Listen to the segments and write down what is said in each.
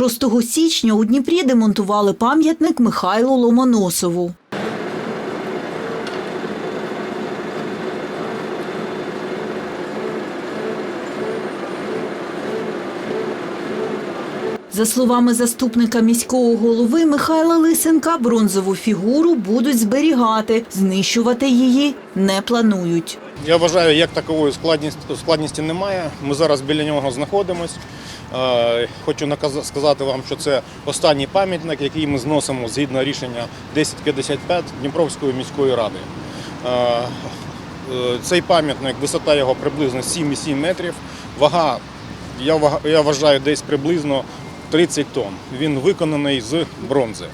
6 січня у Дніпрі демонтували пам'ятник Михайлу Ломоносову. За словами заступника міського голови Михайла Лисенка, бронзову фігуру будуть зберігати, знищувати її не планують. Я вважаю, як такової складності, немає. Ми зараз біля нього знаходимось. Хочу сказати вам, що це останній пам'ятник, який ми зносимо згідно рішення 1055 Дніпровської міської ради. Е, Цей пам'ятник, висота його приблизно 7,7 метрів. Вага- я вважаю, десь приблизно 30 тонн. Він виконаний з бронзи.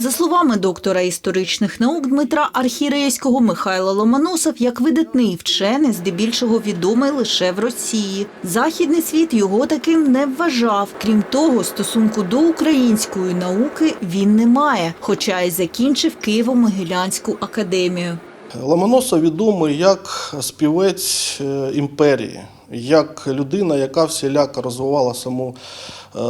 За словами доктора історичних наук Дмитра Архірейського, Михайло Ломоносов як видатний вчений, здебільшого відомий лише в Росії. Західний світ його таким не вважав. Крім того, стосунку до української науки він не має, хоча й закінчив Києво-Могилянську академію. Ломоносов відомий як співець е, імперії, як людина, яка всіляко розвивала саму е,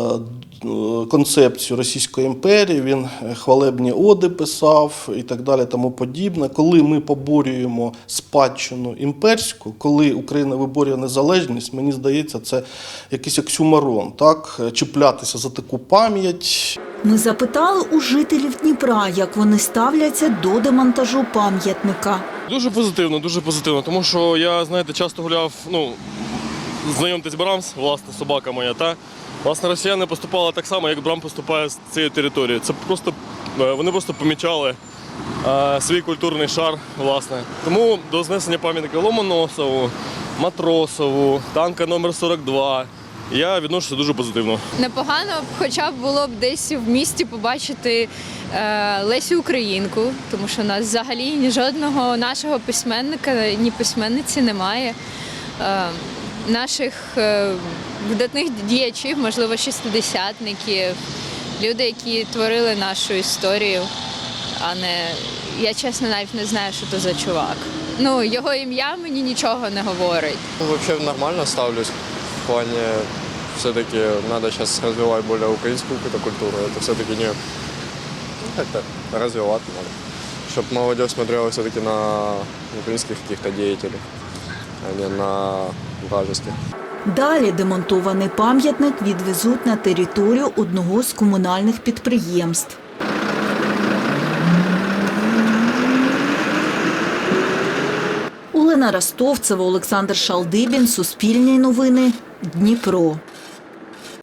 концепцію Російської імперії. Він е, хвалебні оди писав і так далі, тому подібне. Коли ми поборюємо спадщину імперську, коли Україна виборює незалежність, мені здається, це якийсь оксюмарон, так чіплятися за таку пам'ять. Ми запитали у жителів Дніпра, як вони ставляться до демонтажу пам'ятника. Дуже позитивно, дуже позитивно, тому що я, знаєте, часто гуляв, ну, знайомтесь Брамс, власне, собака моя, та власне росіяни поступали так само, як Брам поступає з цієї території. Це просто е, вони просто помічали е, свій культурний шар, власне. Тому до знесення пам'ятника Ломоносову, Матросову, танка номер 42 я відношуся дуже позитивно. Непогано, хоча б було б десь в місті побачити е, Лесю Українку, тому що у нас взагалі ні жодного нашого письменника, ні письменниці немає. Е, наших е, видатних діячів, можливо, шістдесятників, люди, які творили нашу історію, а не я чесно навіть не знаю, що то за чувак. Ну, його ім'я мені нічого не говорить. Ну, Вообще нормально ставлюсь. Плане все-таки надо сейчас развивать более украинскую какую-то культуру. Это все-таки не ну, как-то развивать надо. Чтобы молодежь смотрела все-таки на украинских каких-то деятелей, а не на вражеских. Далі демонтований пам'ятник відвезуть на територію одного з комунальних підприємств. Олена Ростовцева, Олександр Шалдибін, Суспільні новини, Дніпро.